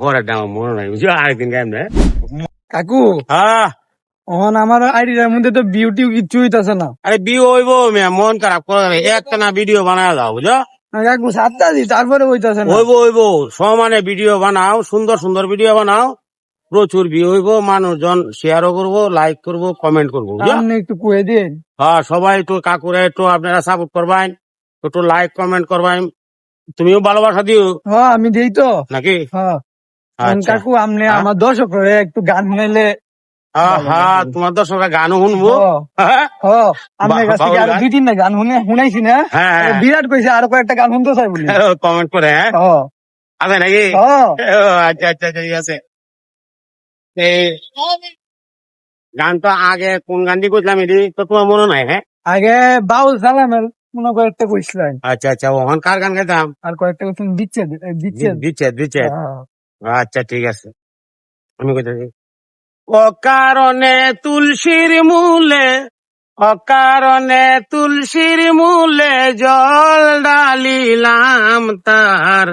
পরের দাম মনে নাই আরেকদিন কাকু হ্যাঁ? আমার আইডিটার মধ্যে তো বিউটি কিচ্ছু হইতাছে না। আরে বিয়ে হইব মিয়া মন খারাপ করে একটা না ভিডিও বানায় দাও বুঝো কাকু সাতটা দি তারপরে হইতাছে না। হইব হইব। সমানে ভিডিও বানাও সুন্দর সুন্দর ভিডিও বানাও। প্রচুর ভিউ হইব মানুষজন শেয়ারও করব লাইক করব কমেন্ট করব আপনি একটু কুয়ে দিন। হ্যাঁ সবাই একটু কাকুরে একটু আপনারা সাপোর্ট করবেন একটু লাইক কমেন্ট করবেন তুমিও ভালোবাসা দিও। হ্যাঁ আমি দেই তো। নাকি? হ্যাঁ। আচ্ছা। কাকু আপনি হ্যাঁ? আমার দর্শক একটু গান শুনাইলে হ্যাঁ হ্যাঁ তোমার দর্শকরা শুনব। হ্যাঁ, হ্যাঁ। হ্যাঁ, আপনার বা- কাছ থেকে আরও গান? দুই তিনটা গান শুনে শুনাইছি না? বিরাট কইছে আরও কয়েকটা গান শুনতে চাই বলি। কমেন্ট করে হ্যাঁ। আছে নাকি? আচ্ছা আচ্ছা আচ্ছা ঠিক আছে। গান তো আগে কোন গানটি করছিলাম এটি? তো তোমার মনে নাই হ্যাঁ? আগে বাউল সালামের। মনে কয়েকটা কইছিলেন। আচ্ছা আচ্ছা ওখান কার গান গাইতাম? আর কয়েকটা কইছেন বিচ্ছেদ বিচ্ছেদ। হ্যাঁ। আচ্ছা ঠিক আছে। আমি কইতাছি অকারণে তুলসীর মূলে অকারণে তুলসীর মূলে জল ডালিলাম তার।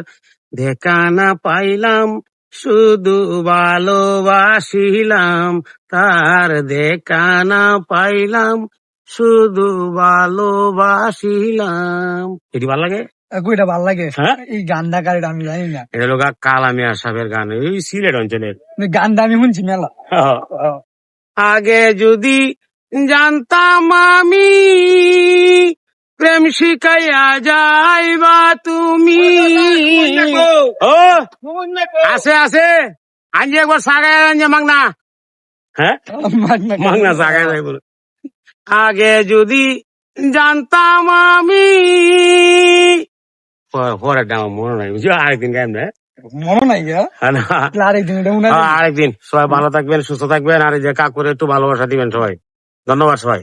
দেখা না পাইলাম শুধু ভালোবাসিলাম তার। দেখানা পাইলাম শুধু ভালোবাসিলাম। এটি ভালো লাগে? এটা ভালো লাগে? হ্যাঁ? এই গানটা কার আমি জানি না। এটা হলো গা কালামি আসাবের গান এই সিলেট অঞ্চলের। গানটা আমি শুনছি মেলা। আগে যদি জানতাম আমি প্রেম শিখাইয়া যাইবা তুমি। ও আছে আছে। আনজি একবার সাগাই আনজে মাংনা হ্যাঁ? মাংনা সাগাই যাই বলে আগে যদি জানতাম আমি। পরের দাম মনে নাই বুঝছ আরেকদিন গাইম না মনে নাই হ্যাঁ, আরেকদিন সবাই ভালো থাকবেন সুস্থ থাকবেন আর যে কাকুরে একটু ভালোবাসা দিবেন সবাই। ধন্যবাদ সবাই।